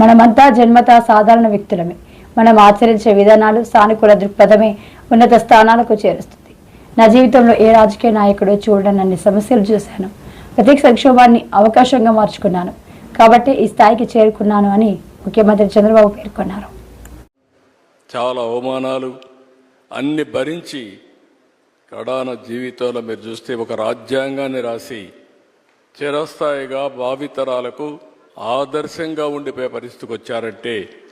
మనమంతా జన్మత సాధారణ వ్యక్తులమే. మనం ఆచరించే విధానాలు సానుకూల దృక్పథమే ఉన్నత స్థానాలకు చేరుస్తుంది. నా జీవితంలో ఏ రాజకీయ నాయకుడు చూడనన్ని సమస్యలు చూశాను. ప్రతి సంక్షోభాన్ని అవకాశంగా మార్చుకున్నాను. కాబట్టి ఈ స్థాయికి చేరుకున్నాను అని ముఖ్యమంత్రి చంద్రబాబు పేర్కొన్నారు. చాలా అవమానాలు అన్ని భరించి కడాన జీవితంలో మీరు చూస్తే ఒక రాజ్యాంగాన్ని రాసి చిరస్థాయిగా భావితరాలకు ఆదర్శంగా ఉండిపోయే పరిస్థితికి వచ్చారంటే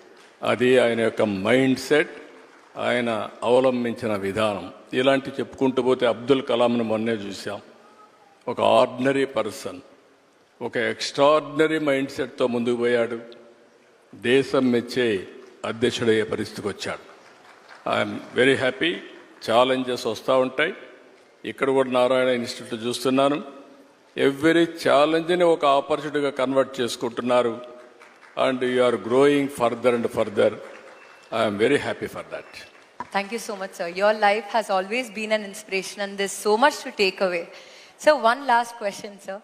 అది ఆయన యొక్క మైండ్ సెట్ ఆయన అవలంబించిన విధానం. ఇలాంటి చెప్పుకుంటూ పోతే అబ్దుల్ కలాంను మొన్నే చూసాం ఒక ఆర్డినరీ పర్సన్ ఒక ఎక్స్ట్రాడినరీ మైండ్ సెట్తో ముందుకు పోయాడు. దేశం మెచ్చే అధ్యక్షుడయ్యే పరిస్థితికి వచ్చాడు. I'm very happy. ఛాలెంజెస్ వస్తూ ఉంటాయి. ఇక్కడ కూడా నారాయణ ఇన్స్టిట్యూట్ చూస్తున్నాను. ఎవ్రీ ఛాలెంజ్ని ఒక ఆపర్చునిటీగా కన్వర్ట్ చేసుకుంటున్నారు and you are growing further and further I'm very happy for that Thank you so much, sir. Your life has always been an inspiration, and there's so much to take away. So, one last question, sir.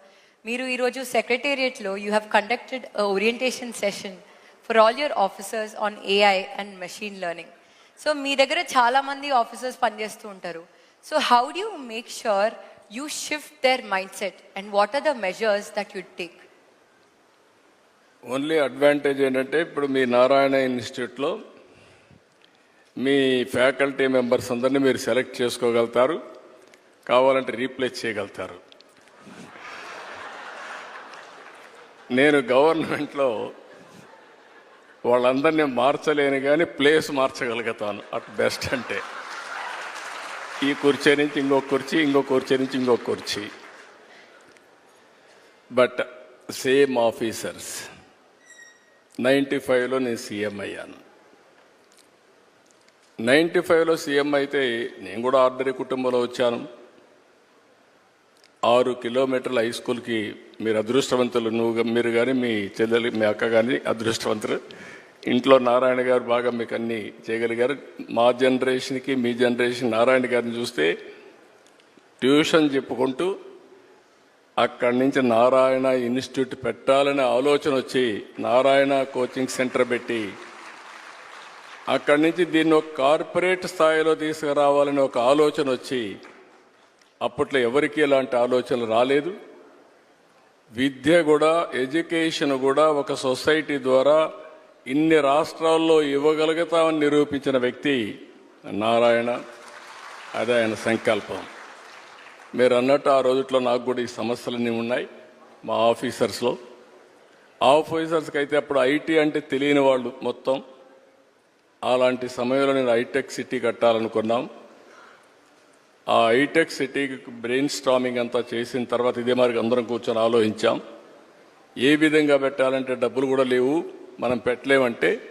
మీరు ఈరోజు సెక్రటేరియట్లో you have conducted orientation session for all your officers on AI and machine learning so మీ దగ్గర చాలామంది officers పనిచేస్తూ ఉంటారు so how do make sure you shift their mind set and what the measures measures you take? Only advantage ఏంటంటే ఇప్పుడు మీ నారాయణ ఇన్స్టిట్యూట్లో మీ faculty members అందరినీ మీరు select చేసుకోగలుగుతారు. కావాలంటే రీప్లేస్ చేయగలుగుతారు. నేను గవర్నమెంట్లో వాళ్ళందరినీ మార్చలేను కానీ ప్లేస్ మార్చగలుగుతాను అట్ బెస్ట్ అంటే. ఈ కుర్చీ నుంచి ఇంకో కుర్చీ ఇంకో కుర్చీ నుంచి ఇంకో కుర్చీ. బట్ సేమ్ ఆఫీసర్స్ నైంటీ ఫైవ్లో నేను సీఎం అయ్యాను. నైంటీ ఫైవ్లో సీఎం అయితే నేను కూడా ఆర్డరీ కుటుంబంలో వచ్చాను. ఆరు కిలోమీటర్ల హై స్కూల్కి మీరు అదృష్టవంతులు నువ్వు మీరు కానీ మీ చెల్లెలు మీ అక్క కానీ అదృష్టవంతులు. ఇంట్లో నారాయణ గారు బాగా మీకు అన్ని చేయగలిగారు. మా జనరేషన్కి మీ జనరేషన్ నారాయణ గారిని చూస్తే ట్యూషన్ చెప్పుకుంటూ అక్కడి నుంచి నారాయణ ఇన్స్టిట్యూట్ పెట్టాలనే ఆలోచన వచ్చి నారాయణ కోచింగ్ సెంటర్ పెట్టి అక్కడి నుంచి దీన్ని ఒక కార్పొరేట్ స్థాయిలో తీసుకురావాలని ఒక ఆలోచన వచ్చి అప్పట్లో ఎవరికి ఇలాంటి ఆలోచనలు రాలేదు. విద్య కూడా ఎడ్యుకేషన్ కూడా ఒక సొసైటీ ద్వారా ఇన్ని రాష్ట్రాల్లో ఇవ్వగలుగుతామని నిరూపించిన వ్యక్తి నారాయణ. అదే ఆయన సంకల్పం. మీరు అన్నట్టు ఆ రోజుట్లో నాకు కూడా ఈ సమస్యలన్నీ ఉన్నాయి మా ఆఫీసర్స్లో. ఆఫీసర్స్కి అయితే అప్పుడు ఐటీ అంటే తెలియని వాళ్ళు మొత్తం. అలాంటి సమయంలో నేను హైటెక్ సిటీ కట్టాలనుకున్నాం. ఆ హైటెక్ సిటీకి బ్రెయిన్ స్టామింగ్ అంతా చేసిన తర్వాత ఇదే మరి అందరం కూర్చొని ఆలోచించాం. ఏ విధంగా పెట్టాలంటే డబ్బులు కూడా లేవు. మనం పెట్టలేమంటే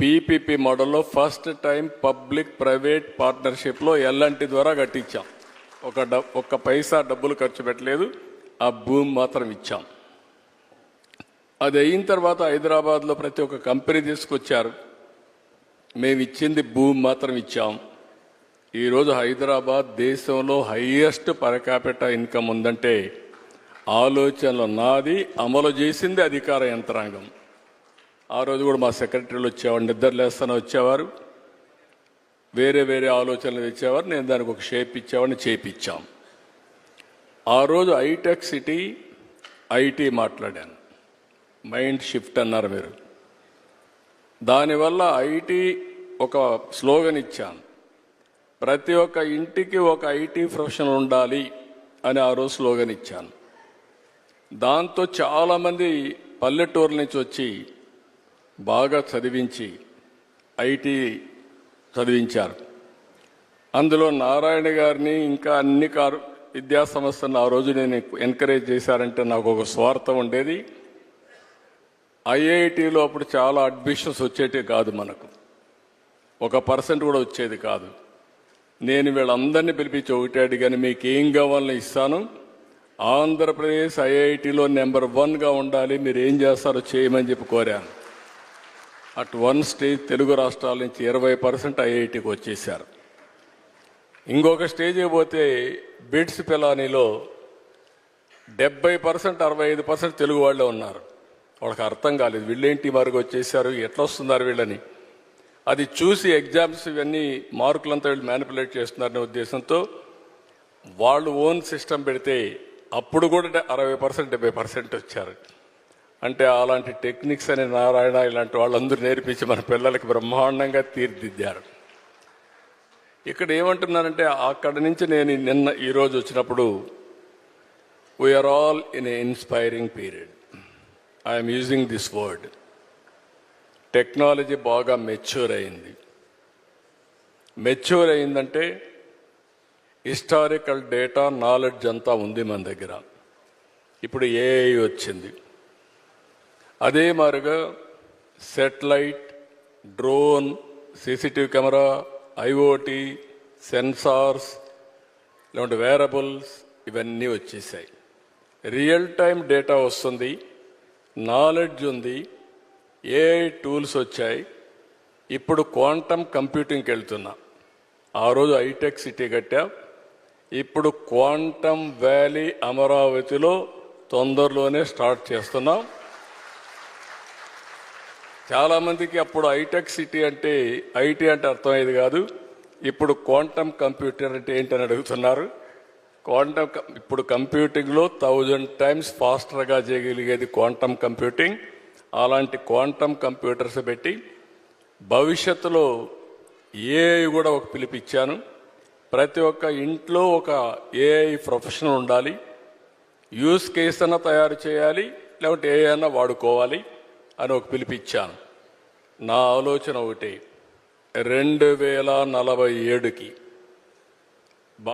పీపీపీ మోడల్లో ఫస్ట్ టైం పబ్లిక్ ప్రైవేట్ పార్ట్నర్షిప్లో ఎల్ఎన్టీ ద్వారా కట్టించాం. ఒక డ ఒక్క పైసా డబ్బులు ఖర్చు పెట్టలేదు. ఆ భూమి మాత్రం ఇచ్చాం. అది అయిన తర్వాత హైదరాబాద్లో ప్రతి ఒక్క కంపెనీ తీసుకొచ్చారు. మేము ఇచ్చింది భూమి మాత్రం ఇచ్చాం. ఈరోజు హైదరాబాద్ దేశంలో హయ్యెస్ట్ పరకాపెట ఇన్కమ్ ఉందంటే ఆలోచనలు నాది అమలు చేసింది అధికార యంత్రాంగం. ఆ రోజు కూడా మా సెక్రటరీలు వచ్చేవారు నిద్రలేస్తానే వచ్చేవారు. వేరే వేరే ఆలోచనలు తెచ్చేవారు నేను దానికి ఒక షేప్ ఇచ్చేవాడిని చేపిచ్చాం. ఆ రోజు ఐటెక్ సిటీ ఐటీ మాట్లాడాను. మైండ్ షిఫ్ట్ అన్నారు మీరు. దానివల్ల ఐటీ ఒక స్లోగన్ ఇచ్చాను. ప్రతి ఒక్క ఇంటికి ఒక ఐటీ ప్రొఫెషనల్ ఉండాలి అని ఆ రోజు స్లోగన్ ఇచ్చాను. దాంతో చాలామంది పల్లెటూరు నుంచి వచ్చి బాగా చదివించి ఐటీ చదివించారు. అందులో నారాయణ గారిని ఇంకా అన్ని కారు విద్యా సంస్థలను ఆ రోజు నేను ఎంకరేజ్ చేశారంటే నాకు ఒక స్వార్థం ఉండేది. ఐఐటిలో అప్పుడు చాలా అడ్మిషన్స్ వచ్చేటే కాదు మనకు. ఒక పర్సెంట్ కూడా వచ్చేది కాదు. నేను వీళ్ళందరినీ పిలిపించి ఒకటి అడిగాను మీకు ఏం కావాలని ఇస్తాను? ఆంధ్రప్రదేశ్ ఐఐటిలో నెంబర్ వన్గా ఉండాలి మీరు ఏం చేస్తారో చేయమని చెప్పి కోరాను. అట్ వన్ స్టేజ్ తెలుగు రాష్ట్రాల నుంచి ఇరవై పర్సెంట్ ఐఐటికి వచ్చేసారు ఇంకొక స్టేజ్ పోతే బిడ్స్ పిలానీలో డెబ్బై పర్సెంట్ అరవై ఐదు పర్సెంట్ తెలుగు వాళ్ళే ఉన్నారు. వాళ్ళకి అర్థం కాలేదు వీళ్ళేంటి మరుగు వచ్చేసారు ఎట్లా వస్తున్నారు వీళ్ళని. అది చూసి ఎగ్జామ్స్ ఇవన్నీ మార్కులంతా వీళ్ళు మ్యానిపులేట్ చేస్తున్నారనే ఉద్దేశంతో వాళ్ళు ఓన్ సిస్టమ్ పెడితే అప్పుడు కూడా అరవై పర్సెంట్ డెబ్బై పర్సెంట్ వచ్చారు. అంటే అలాంటి టెక్నిక్స్ అనే నారాయణ ఇలాంటి వాళ్ళందరూ నేర్పించి మన పిల్లలకి బ్రహ్మాండంగా తీర్చిదిద్దారు. ఇక్కడ ఏమంటున్నారంటే అక్కడ నుంచి నేను నిన్న ఈరోజు వచ్చినప్పుడు we are all in a inspiring period I'm using this word technology బాగా మెచ్యూర్ అయింది. మెచ్యూర్ అయిందంటే హిస్టారికల్ డేటా నాలెడ్జ్ అంతా ఉంది మన దగ్గర. ఇప్పుడు ఏఐ వచ్చింది. అదే మాదిరిగా satellite drone CCTV camera IoT sensors లేకుంటే వేరబుల్స్ ఇవన్నీ వచ్చేసాయి. రియల్ టైం డేటా వస్తుంది నాలెడ్జ్ ఉంది ఏఐ టూల్స్ వచ్చాయి. ఇప్పుడు క్వాంటమ్ కంప్యూటింగ్కి వెళ్తున్నా. ఆ రోజు హైటెక్ సిటీ కట్టా. ఇప్పుడు క్వాంటమ్ వ్యాలీ అమరావతిలో తొందరలోనే స్టార్ట్ చేస్తున్నాం. చాలా మందికి అప్పుడు హైటెక్ సిటీ అంటే ఐటీ అంటే అర్థమయ్యేది కాదు. ఇప్పుడు క్వాంటమ్ కంప్యూటర్ అంటే ఏంటని అడుగుతున్నారు. క్వాంటమ్ కం- ఇప్పుడు కంప్యూటింగ్లో థౌజండ్ టైమ్స్ ఫాస్టర్గా చేయగలిగేది క్వాంటమ్ కంప్యూటింగ్. అలాంటి క్వాంటమ్ కంప్యూటర్స్ పెట్టి భవిష్యత్తులో ఏఐ కూడా ఒక పిలిపిచ్చాను. ప్రతి ఒక్క ఇంట్లో ఒక ఏఐ ప్రొఫెషనల్ ఉండాలి. యూస్ కేస్ అన్న తయారు చేయాలి. లేకపోతే ఏఐ అన్న వాడుకోవాలి. అని ఒక పిలిపిచ్చాను. నా ఆలోచన ఒకటి రెండు వేల నలభై ఏడుకి